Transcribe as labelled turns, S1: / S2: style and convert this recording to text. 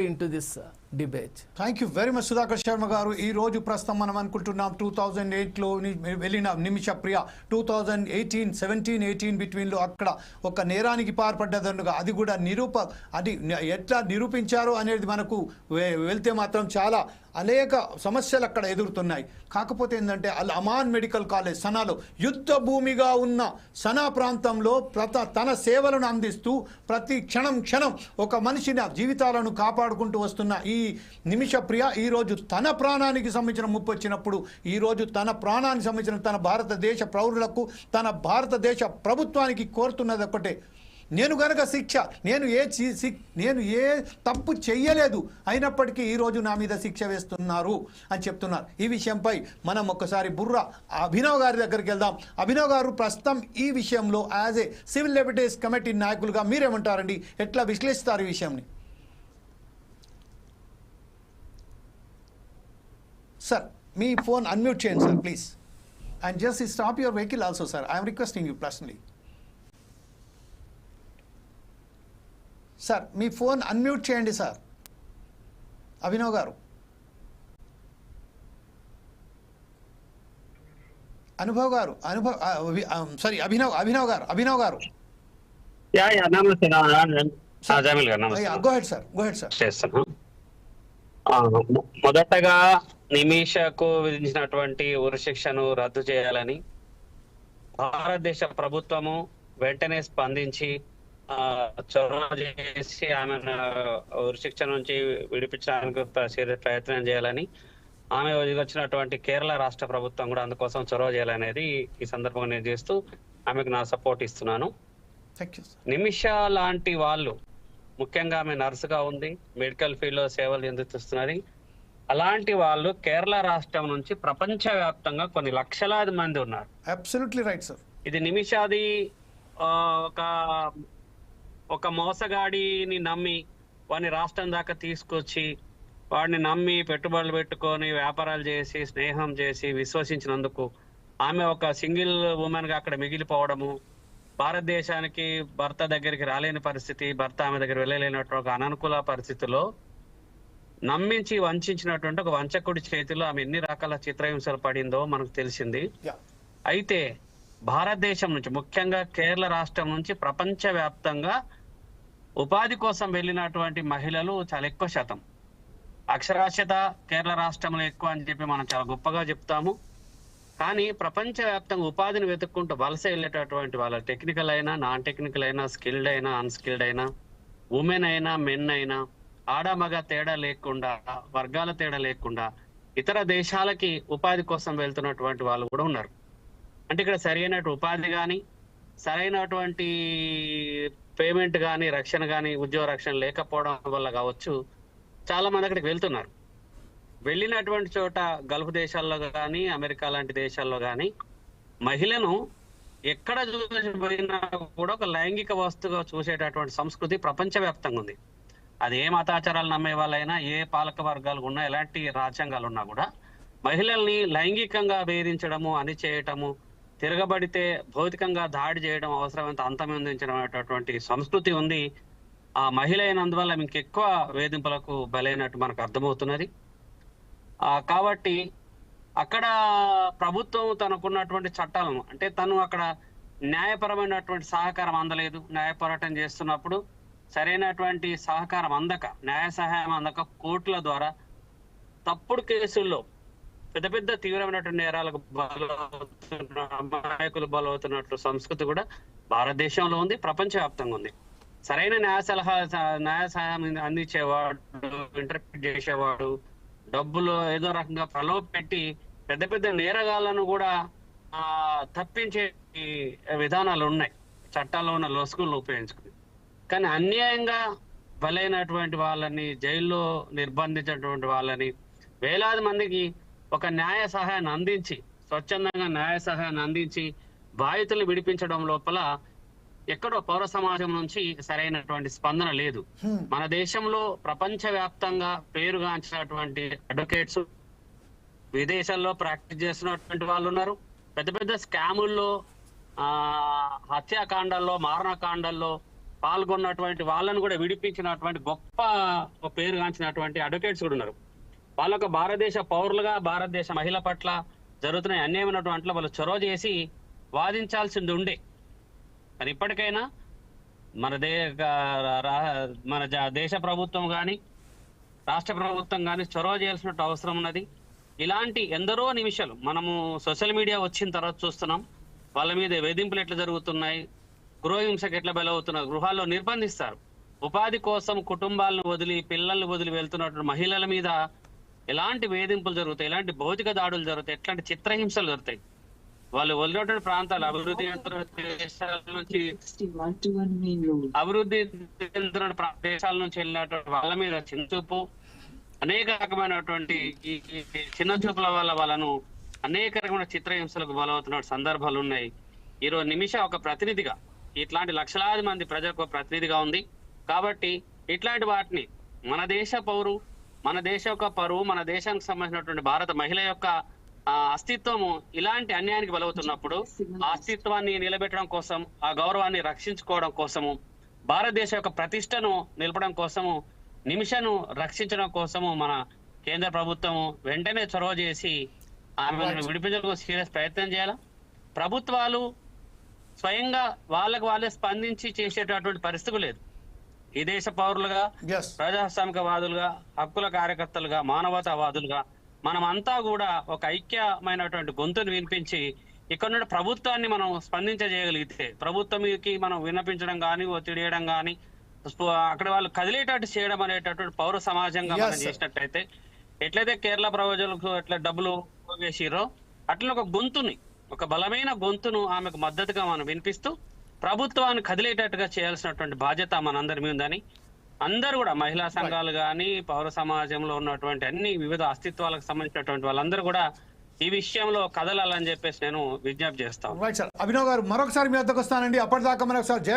S1: into this uh, debate.
S2: Thank you very much Sudhakar Sharma garu ఈ రోజు ప్రస్తుతం మనం అనుకుంటున్నాం టూ థౌజండ్ ఎయిట్లో వెళ్ళిన Nimisha Priya two thousand eighteen seventeen eighteen బిట్వీన్లో అక్కడ ఒక నేరానికి పాల్పడ్డదనుగా అది కూడా నిరూప అది ఎట్లా నిరూపించారు అనేది మనకు వెళ్తే మాత్రం చాలా అనేక సమస్యలు అక్కడ ఎదురుతున్నాయి కాకపోతే ఏంటంటే అల్ అమాన్ మెడికల్ కాలేజ్ సనాలో యుద్ధ భూమిగా ఉన్న సనా ప్రాంతంలో ప్రత తన సేవలను అందిస్తూ ప్రతి క్షణం క్షణం ఒక మనిషిని జీవితాలను కాపాడుకుంటూ వస్తున్న ఈ నిమిష ప్రియ ఈరోజు తన ప్రాణానికి సంబంధించిన ముప్పు వచ్చినప్పుడు ఈరోజు తన ప్రాణానికి సంబంధించిన తన భారతదేశ ప్రౌరులకు తన భారతదేశ ప్రభుత్వానికి కోరుతున్నది ఒకటే నేను గనక శిక్ష నేను ఏ చి- నేను ఏ తప్పు చెయ్యలేదు అయినప్పటికీ ఈరోజు నా మీద శిక్ష వేస్తున్నారు అని చెప్తున్నారు. ఈ విషయంపై మనం ఒక్కసారి బుర్ర అభినవ్ గారి దగ్గరికి వెళ్దాం. అభినవ్ గారు ప్రస్తుతం ఈ విషయంలో as a civil liberties committee నాయకులుగా మీరేమంటారండి? ఎట్లా విశ్లేషిస్తారు ఈ విషయంని? సార్ మీ ఫోన్ అన్మ్యూట్ చేయండి sir please and just stop your vehicle also sir I'm requesting you personally sir me phone unmute చేయండి సార్ అభినవ్ గారు. అనుభవ్ గారు అనుభవ్ సారీ అభినవ్ అభినవ్ గారు అభినవ్ గారు.
S3: మొ- మొదటగా నిమిషకు విధించినటువంటి ఉరిశిక్షను రద్దు చేయాలని భారతదేశ ప్రభుత్వము వెంటనే స్పందించి చొరవ చేసి ఆమెను ఉరిశిక్ష నుంచి విడిపించడానికి ప్రయత్నం చేయాలని ఆమె వచ్చినటువంటి కేరళ రాష్ట్ర ప్రభుత్వం కూడా అందుకోసం చొరవ చేయాలనేది ఈ సందర్భంగా నేను చేస్తూ ఆమెకు నా సపోర్ట్ ఇస్తున్నాను. నిమిష లాంటి వాళ్ళు ముఖ్యంగా ఆమె నర్సుగా ఉంది మెడికల్ ఫీల్డ్లో సేవలు అందిస్తున్నది అలాంటి వాళ్ళు కేరళ రాష్ట్రం నుంచి ప్రపంచ వ్యాప్తంగా కొన్ని లక్షలాది మంది ఉన్నారు.
S2: అబ్సల్యూట్లీ రైట్ సార్
S3: ఇది నిమిషాది ఒక ఒక మోసగాడిని నమ్మి వాడిని రాష్ట్రం దాకా తీసుకొచ్చి వాడిని నమ్మి పెట్టుబడులు పెట్టుకొని వ్యాపారాలు చేసి స్నేహం చేసి విశ్వసించినందుకు ఆమె ఒక సింగిల్ ఉమెన్గా అక్కడ మిగిలిపోవడము భారతదేశానికి భర్త దగ్గరికి రాలేని పరిస్థితి భర్త ఆమె దగ్గర వెళ్ళలేనటువంటి ఒక అననుకూల పరిస్థితిలో నమ్మించి వంచినటువంటి ఒక వంచకుడి చేతిలో ఆమె ఎన్ని రకాల చిత్రహింసలు పడిందో మనకు తెలిసింది. అయితే భారతదేశం నుంచి ముఖ్యంగా కేరళ రాష్ట్రం నుంచి ప్రపంచ వ్యాప్తంగా ఉపాధి కోసం వెళ్ళినటువంటి మహిళలు చాలా ఎక్కువ శాతం. అక్షరాస్యత కేరళ రాష్ట్రంలో ఎక్కువ అని చెప్పి మనం చాలా గొప్పగా చెప్తాము. కానీ ప్రపంచ వ్యాప్తంగా ఉపాధిని వెతుక్కుంటూ వలస వెళ్ళేటటువంటి వాళ్ళ టెక్నికల్ అయినా నాన్ టెక్నికల్ అయినా స్కిల్డ్ అయినా అన్స్కిల్డ్ అయినా ఉమెన్ అయినా మెన్ అయినా ఆడ మగ తేడా లేకుండా వర్గాల తేడా లేకుండా ఇతర దేశాలకి ఉపాధి కోసం వెళ్తున్నటువంటి వాళ్ళు కూడా ఉన్నారు. అంటే ఇక్కడ సరైనటువంటి ఉపాధి కానీ సరైనటువంటి పేమెంట్ కానీ రక్షణ కానీ ఉద్యోగ రక్షణ లేకపోవడం వల్ల కావచ్చు చాలా మంది అక్కడికి వెళ్తున్నారు. వెళ్ళినటువంటి చోట గల్ఫ్ దేశాల్లో కానీ అమెరికా లాంటి దేశాల్లో కానీ మహిళను ఎక్కడ చూసిపోయినా కూడా ఒక లైంగిక వస్తువుగా చూసేటటువంటి సంస్కృతి ప్రపంచవ్యాప్తంగా ఉంది. అది ఏ మతాచారాలు నమ్మే వాళ్ళైనా ఏ పాలక వర్గాలు ఉన్నా ఎలాంటి రాజ్యాంగాలు ఉన్నా కూడా మహిళల్ని లైంగికంగా వేధించడము అణిచేయటము తిరగబడితే భౌతికంగా దాడి చేయడం అవసరమైనంత అంతమొందించడం అనేటటువంటి సంస్కృతి ఉంది. ఆ మహిళ అయినందువల్ల ఇంకెక్కువ వేధింపులకు బలైనట్టు మనకు అర్థమవుతున్నది. ఆ కాబట్టి అక్కడ ప్రభుత్వం తనకున్నటువంటి చట్టాలను అంటే తను అక్కడ న్యాయపరమైనటువంటి సహకారం అందలేదు. న్యాయ పోరాటం చేస్తున్నప్పుడు సరైనటువంటి సహకారం అందక న్యాయ సహాయం అందక కోర్టుల ద్వారా తప్పుడు కేసుల్లో పెద్ద పెద్ద తీవ్రమైనటువంటి నేరాలకు బలవుతున్న అమాయకులు బలవుతున్నట్లు సంస్కృతి కూడా భారతదేశంలో ఉంది ప్రపంచవ్యాప్తంగా ఉంది. సరైన న్యాయ సలహా న్యాయ సహాయం అందించేవాడు ఇంటర్ప్రిట్ చేసేవాడు డబ్బులు ఏదో రకంగా ప్రలోభ పెట్టి పెద్ద పెద్ద నేరగాళ్ళను కూడా ఆ తప్పించే విధానాలు ఉన్నాయి. చట్టాల్లో ఉన్న లొసుగులను ఉపయోగించుకుని కానీ అన్యాయంగా బలైనటువంటి వాళ్ళని జైల్లో నిర్బంధించినటువంటి వాళ్ళని వేలాది మందికి ఒక న్యాయ సహాయాన్ని అందించి స్వచ్ఛందంగా న్యాయ సహాయాన్ని అందించి బాధితులు విడిపించడం లోపల ఎక్కడో పౌర సమాజం నుంచి సరైనటువంటి స్పందన లేదు. మన దేశంలో ప్రపంచ వ్యాప్తంగా పేరుగాంచినటువంటి అడ్వకేట్స్ విదేశాల్లో ప్రాక్టీస్ చేస్తున్నటువంటి వాళ్ళు ఉన్నారు పెద్ద పెద్ద స్కాముల్లో ఆ హత్యాకాండాల్లో మారణకాండాల్లో పాల్గొన్నటువంటి వాళ్ళను కూడా విడిపించినటువంటి గొప్ప పేరుగాంచినటువంటి అడ్వకేట్స్ కూడా ఉన్నారు. వాళ్ళొక భారతదేశ పౌరులుగా భారతదేశ మహిళ పట్ల జరుగుతున్న అన్యాయమైనటువంటి వాళ్ళు చొరవ చేసి వాదించాల్సింది ఉండే. మరి ఇప్పటికైనా మన దే రా- మన దేశ ప్రభుత్వం కానీ రాష్ట్ర ప్రభుత్వం కానీ చొరవ చేయాల్సిన అవసరం ఉన్నది. ఇలాంటి ఎందరో నిమిషాలు మనము సోషల్ మీడియా వచ్చిన తర్వాత చూస్తున్నాం. వాళ్ళ మీద వేధింపులు ఎట్లా జరుగుతున్నాయి? గృహహింసకు ఎట్లా బలవుతున్నారు గృహాల్లో నిర్బంధిస్తారు. ఉపాధి కోసం కుటుంబాలను వదిలి పిల్లల్ని వదిలి వెళ్తున్నటువంటి మహిళల మీద ఎలాంటి వేధింపులు జరుగుతాయి ఎలాంటి భౌతిక దాడులు జరుగుతాయి ఎట్లాంటి చిత్రహింసలు జరుగుతాయి? వాళ్ళు వదిలినటువంటి ప్రాంతాలు అభివృద్ధి దేశాల నుంచి అభివృద్ధి చెందుతున్న దేశాల నుంచి వెళ్ళినటువంటి వాళ్ళ మీద చిన్నచూపు అనేక రకమైనటువంటి ఈ చిన్న చూపుల వల్ల వాళ్ళను అనేక రకమైన చిత్రహింసలకు బలవుతున్న సందర్భాలు ఉన్నాయి. ఈరోజు నిమిష ఒక ప్రతినిధిగా ఇట్లాంటి లక్షలాది మంది ప్రజలకు ప్రతినిధిగా ఉంది. కాబట్టి ఇట్లాంటి వాటిని మన దేశ పౌరు మన దేశ యొక్క పరువు మన దేశానికి సంబంధించినటువంటి భారత మహిళ యొక్క ఆ, అస్తిత్వము ఇలాంటి అన్యాయానికి బలవుతున్నప్పుడు ఆ అస్తిత్వాన్ని నిలబెట్టడం కోసం ఆ గౌరవాన్ని రక్షించుకోవడం కోసము భారతదేశ యొక్క ప్రతిష్టను నిలపడం కోసము నిమిషను రక్షించడం కోసము మన కేంద్ర ప్రభుత్వము వెంటనే చొరవ చేసి ఆమెను విడిపించడం సీరియస్ ప్రయత్నం చేయాలా? ప్రభుత్వాలు స్వయంగా వాళ్ళకు వాళ్ళే స్పందించి చేసేటటువంటి పరిస్థితి లేదు ఈ దేశ పౌరులుగా ప్రజాస్వామికవాదులుగా హక్కుల కార్యకర్తలుగా మానవతావాదులుగా మనమంతా కూడా ఒక ఐక్యమైనటువంటి గొంతును వినిపించి ఇక్కడ నుండి ప్రభుత్వాన్ని మనం స్పందించజేయగలిగితే ప్రభుత్వంకి మనం విన్నపించడం కానీ ఒత్తిడి చేయడం కానీ అక్కడ వాళ్ళు కదిలేటట్టు చేయడం అనేటటువంటి పౌర సమాజంగా మనం. చేసినట్టయితే ఎట్లయితే కేరళ ప్రజలకు ఎట్లా డబ్బులు వేసిరో అట్లా ఒక గొంతుని ఒక బలమైన గొంతును ఆమెకు మద్దతుగా మనం వినిపిస్తూ ప్రభుత్వాన్ని కదిలేటట్టుగా చేయాల్సినటువంటి బాధ్యత మనందరి మీద ఉందని అందరూ కూడా మహిళా సంఘాలు కానీ పౌర సమాజంలో ఉన్నటువంటి అన్ని వివిధ అస్తిత్వాలకు సంబంధించినటువంటి వాళ్ళందరూ కూడా ఈ విషయంలో కదలాలని చెప్పేసి నేను విజ్ఞప్తి చేస్తాను
S2: రైట్ సార్ అభినవ్ గారు మరొకసారి మీ వద్దకు వస్తానండి. అప్పటిదాకా మనకు సార్ జై